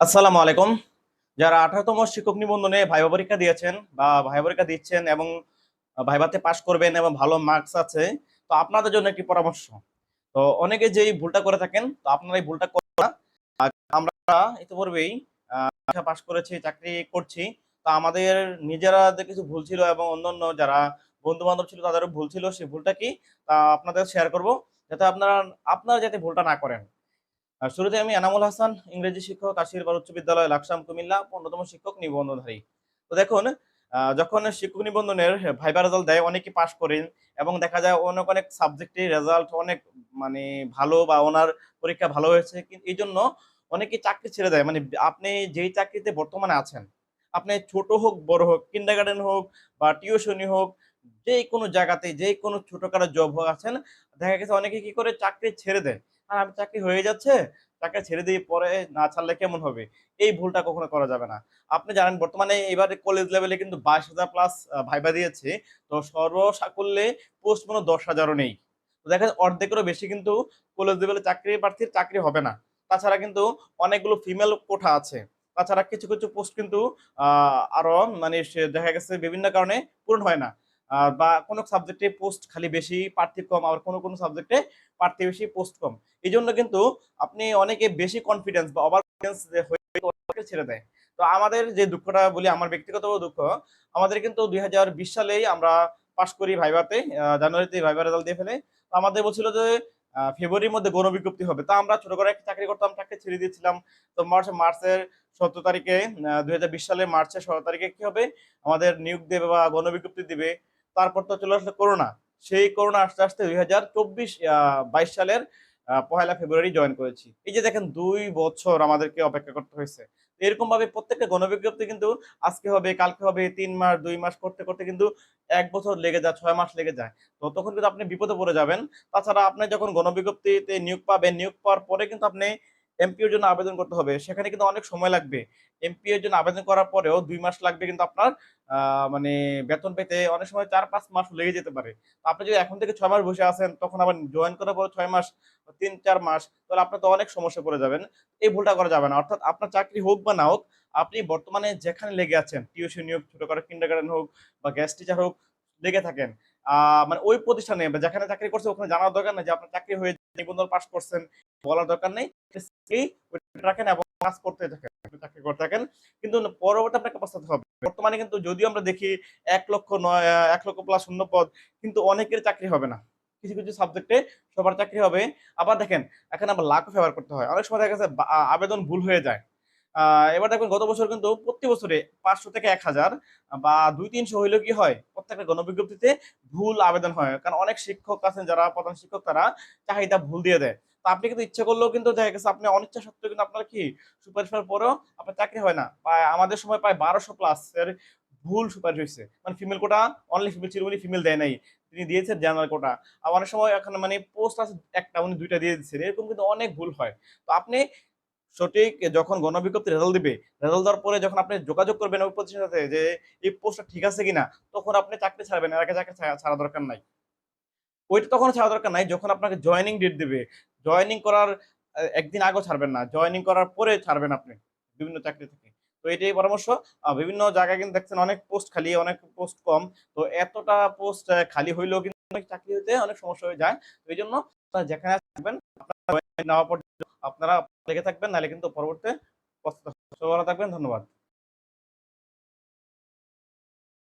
আসসালামু আলাইকুম। যারা আঠারোতম শিক্ষক নিবন্ধনে ভাইবা পরীক্ষা দিয়েছেন বা ভাইবা পরীক্ষা দিচ্ছেন এবং ভাইবাতে পাশ করবেন এবং ভালো মার্কস আছে, তো আপনাদের জন্য একটি পরামর্শ। তো অনেকে যেই ভুলটা করে থাকেন, তো আপনারা এই ভুলটা করেন আমরা ইতিপূর্বেই পাশ করেছি, চাকরি করছি, তো আমাদের নিজেরা কিছু ভুল ছিল এবং অন্যান্য যারা বন্ধু বান্ধব ছিল তাদেরও ভুল ছিল, সেই ভুলটা কি, তা আপনাদের শেয়ার করব, যাতে আপনারা আপনারা যাতে ভুলটা না করেন। শুরুতে আমি এনামুল হাসান, ইংরেজি শিক্ষক আশীর্বাদ উচ্চ বিদ্যালয়, লাকসাম, কুমিল্লা, পনেরোতম শিক্ষক নিবন্ধনধারী। তো দেখুন যখন শিক্ষক নিবন্ধনের ভাইবা রেজাল্ট দেয়, অনেকে পাশ করেন এবং দেখা যায় অনেক অনেক সাবজেক্টে রেজাল্ট অনেক মানে ভালো বা ওনার পরীক্ষা ভালো হয়েছে। কিন্তু এই জন্য অনেকে চাকরি ছেড়ে দেয়। মানে আপনি যেই চাকরিতে বর্তমানে আছেন, আপনি ছোট হোক, বড় হোক কিন্ডার গার্ডেন হোক বা টিউশনি হোক যে কোনো জায়গাতে যে কোনো ছোটখাটো জব হোক আছেন, দেখা গেছে অনেকে কি করে, চাকরি ছেড়ে দেয় আর আমি চাকরি হয়ে যাচ্ছে, তাকে ছেড়ে দিয়ে পরে না ছাড়লে কেমন হবে? এই ভুলটা কখনো করা যাবে না। আপনি জানেন, বর্তমানে এবারে কলেজ লেভেলে কিন্তু বাইশ হাজার প্লাস ভাইবা দিয়েছে। তো সর্বসাকল্যে পোস্ট কোনো দশ হাজারও নেই। দেখা যায় অর্ধেকেরও বেশি কিন্তু কলেজ লেভেলে চাকরি প্রার্থীর চাকরি হবে না। তাছাড়া কিন্তু অনেকগুলো ফিমেল কোঠা আছে। তাছাড়া কিছু কিছু পোস্ট কিন্তু আরও মানে দেখা গেছে বিভিন্ন কারণে পূরণ হয় না। বা কোনো সাবজেক্টে পোস্ট খালি বেশি প্রার্থী কম, আবার কোনো কোনো সাবজেক্টে প্রার্থী বেশি পোস্ট কম। এই জন্য কিন্তু আপনি অনেকে বেশি কনফিডেন্স বা ওভার কনফিডেন্স হয়ে ছেড়ে দেয়। তো আমাদের যে দুঃখটা বলি, আমার ব্যক্তিগত দুঃখ, আমাদের কিন্তু দুই সালেই আমরা পাশ করি ভাইভাতে জানুয়ারিতে ভাইভা রেজাল্ট দিয়ে ফেলে। তো আমাদের বলছিল যে ফেব্রুয়ারির মধ্যে গণ বিজ্ঞপ্তি হবে। তা আমরা ছোট করে একটা চাকরি করতাম চাকরি ছেড়ে দিয়েছিলাম। তো মার্চ, মার্চের সতেরো তারিখে দুই সালের মার্চের ষোলো তারিখে কি হবে? আমাদের নিয়োগ দেবে বা গণ বিজ্ঞপ্তি দিবে। তারপর তো চলে আসলো করোনা। সেই করোনা আস্তে আস্তে দুই হাজার চব্বিশ সালের পহেলা ফেব্রুয়ারি জয়েন করেছি। এই যে দেখেন দুই বছর আমাদেরকে অপেক্ষা করতে হয়েছে। এরকম ভাবে প্রত্যেকটা গণবিজ্ঞপ্তি কিন্তু আজকে হবে, কালকে হবে তিন মাস, দুই মাস করতে করতে কিন্তু এক বছর লেগে যায়, ছয় মাস লেগে যায়। তো তখন কিন্তু আপনি বিপদে পড়ে যাবেন। তাছাড়া আপনি যখন গণবিজ্ঞপ্তিতে নিয়োগ পাবেন, নিয়োগ পাওয়ার পরে কিন্তু আপনি এমপিওর জন্য আবেদন করতে হবে। সেখানে কিন্তু অনেক সময় লাগবে। এমপি এর জন্য আবেদন করার পরেও দুই মাস লাগবে কিন্তু আপনার মানে বেতন পেতে অনেক সময় চার পাঁচ মাস লেগে যেতে পারে। আপনি যদি এখন থেকে ছয় মাস বসে আছেন, তখন আবার জয়েন করার পরে ছয় মাস তিন, চার মাস, তাহলে আপনার তো অনেক সমস্যা পড়ে যাবেন। এই ভুলটা করা যাবে না। অর্থাৎ আপনার চাকরি হোক বা না হোক, আপনি বর্তমানে যেখানে লেগে আছেন, টিউশন হোক ছোটখাটো কিন্ডার গার্ডেন হোক বা গ্যাস টিচার হোক, লেগে থাকেন। মানে ওই প্রতিষ্ঠানে যেখানে চাকরি করছে, ওখানে জানার দরকার নেই যে আপনার চাকরি হয়ে নিবন্ধন পাস করছেন, বলার দরকার নেই। রাখেন এবং কাজ করতে থাকেন চাকরি করতে থাকেন। কিন্তু পরবর্তী আপনাকে পস্তাতে হবে। বর্তমানে কিন্তু যদিও আমরা দেখি এক লক্ষ নয়, এক লক্ষ প্লাস শূন্য পদ, কিন্তু অনেকের চাকরি হবে না। কিছু কিছু সাবজেক্টে সবার চাকরি হবে। আবার দেখেন, এখন আবার লাখও ফেভার করতে হয়। অনেক সময় দেখা গেছে আবেদন ভুল হয়ে যায়। এবার দেখবেন গত বছর কিন্তু প্রতি বছরে পাঁচশো থেকে এক হাজার বা দুই তিনশো হইলেও কি হয়, প্রত্যেকটা গণবিজ্ঞপ্তিতে ভুল আবেদন হয়। কারণ অনেক শিক্ষক আছেন যারা, প্রধান শিক্ষক তারা চাহিদা ভুল দিয়ে দেয়। তো আপনি কিন্তু ইচ্ছা করলেও কিন্তু দেখা গেছে আপনি অনিচ্ছা সত্ত্বেও কিন্তু আপনার কি সুপারিশ পাওয়ার পরেও আপনার চাকরি হয় না। প্রায় আমাদের সময় প্রায় বারোশো প্লাস এর ভুল সুপারিশ হয়েছে। মানে ফিমেল কোটা অনলি ফিমেল ছিল উনি ফিমেল দেয় নাই। তিনি দিয়েছেন জেনারেল কোটা আর অনেক সময় এখন মানে পোস্ট আছে একটা, উনি দুইটা দিয়ে দিচ্ছেন এরকম কিন্তু অনেক ভুল হয়। তো আপনি সঠিক যখন গণবিজ্ঞপ্তি রেজাল্ট দিবে রেজাল্ট দেওয়ার পরে যখন আপনি যোগাযোগ করবেন ওই প্রতিষ্ঠানের সাথে যে এই পোস্টটা ঠিক আছে কিনা, তখন আপনি চাকরি ছাড়বেন, এর আগে চাকরি ছাড়া- দরকার নাই। ওইটা তখন ছাড়া দরকার নাই যখন আপনাকে জয়েনিং ডেট দিবে। জয়েনিং করার একদিন আগেও ছাড়বেন না জয়েনিং করার পরে ছাড়বেন আপনি বিভিন্ন চাকরি থেকে। তো এটাই পরামর্শ। বিভিন্ন জায়গায় কিন্তু দেখছেন অনেক পোস্ট খালি, অনেক পোস্ট কম। তো এতটা পোস্ট খালি হইলেও কিন্তু অনেক চাকরি হতে অনেক সমস্যা হয়ে যায়। এই জন্য যেখানে আপনারা নেওয়া পর্যন্ত আপনারা লেগে থাকবেন নাহলে কিন্তু পরবর্তী প্রস্তুত ভালো থাকবেন ধন্যবাদ।